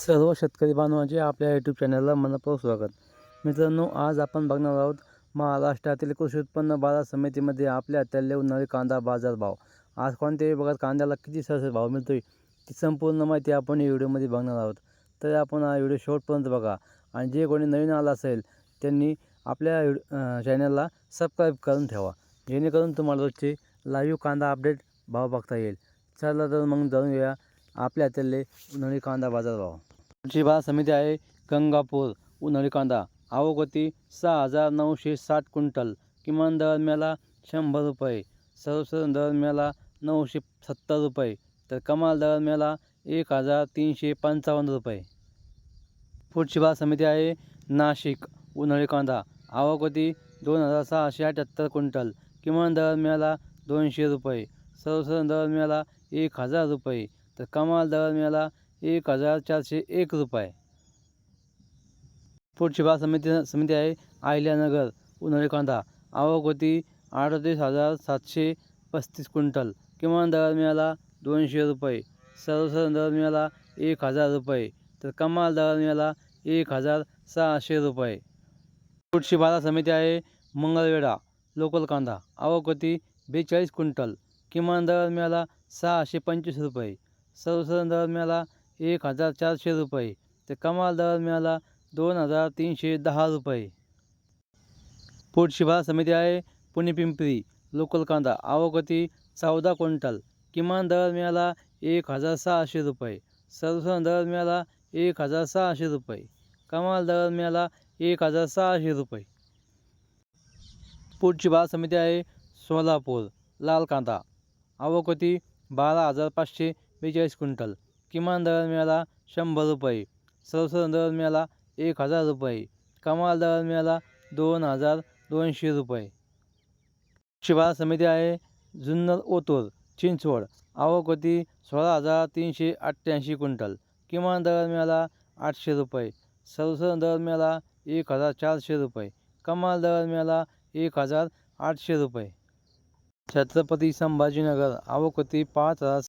सर्व शेतकरी बांधवांचे आपल्या यूट्यूब चॅनलला मनपूर्वक स्वागत. मित्रांनो आज आपण बघणार आहोत महाराष्ट्रातील कृषी उत्पन्न बाजार समितीमध्ये आपल्या त्याल्ले उन्हाळी कांदा बाजार भाव. आज कोणत्याही भागात कांद्याला किती सरासरी भाव मिळतोय ती संपूर्ण माहिती आपण या व्हिडिओमध्ये बघणार आहोत. तर आपण हा व्हिडिओ शेवटपर्यंत बघा आणि जे कोणी नवीन आला असेल त्यांनी आपल्या चॅनलला सबस्क्राईब करून ठेवा. जेणेकरून तुम्हाला रोजचे लाईव्ह कांदा अपडेट भाव बघता येईल. चला तर मग जाऊन घेऊया आपल्या त्याल्ले उन्हाळी कांदा बाजार भाव. बाजार समिती आहे गंगापूर उन्हाळी कांदा. आवक होती सहा हजार नऊशे साठ क्विंटल. किमान दर मेला शंभर रुपये. सर्वसाधारण दर मेला नऊशे सत्तर रुपये. तर कमाल दर मेला एक हजार तीनशे पंचावन्न रुपये. पुढची बाजार समिती आहे नाशिक उन्हाळी कांदा. आवक होती दोन हजार सहाशे अठ्याहत्तर क्विंटल. किमान दर मिळाला दोनशे रुपये. सर्वसाधारण दर मिळाला एक हजार रुपये. तर कमाल दर मिळाला एक हजार चारशे एक रुपये. पुढची बाग समिती समिती आहे आहिल्यानगर उन्हाळी कांदा आवक होती अडतीस हजार सातशे पस्तीस क्विंटल. किमान दर मिळाला दोनशे रुपये. सर्वसाधारण दर मिळाला एक हजार रुपये. तर कमाल दर मिळाला एक हजार सहाशे रुपये. पुढची बाजार समिती आहे मंगळवेढा लोकल कांदा आवक होती बेचाळीस क्विंटल. किमान दर मिळाला सहाशे पंचवीस रुपये. सर्वसाधारण दर मिळाला एक हजार चारशे रुपये. तर कमाल दर मिळाला दोन हजार तीनशे दहा रुपये. पुढची भाव समिती आहे पुणे पिंपरी लोकल कांदा आवक होती चौदा क्विंटल. किमान दर मिळाला एक हजार सहाशे रुपये. सर्वसाधारण दर मिळाला एक हजार सहाशे रुपये. कमाल दर मिळाला एक हजार सहाशे रुपये. पुढची बाजार समिती आहे सोलापूर लाल कांदा आवक होती बारा हजार पाचशे बेचाळीस क्विंटल. किमान दर मिळाला शंभर रुपये. सर्वसाधारण दर मिळाला एक हजार रुपये. कमाल दर मिळाला दोन हजार दोनशे रुपये. शिवार समिती आहे जुन्नर ओतूर चिंचवड. आवक होती सोळा हजार तीनशे अठ्ठ्याऐंशी क्विंटल. किमान दर मिळाला आठशे रुपये. सर्वसाधारण दर मिळाला एक हजार चारशे रुपये. कमाल दर मिळाला एक हजार आठशे रुपये. छत्रपती संभाजीनगर. आवक होती पाच हजार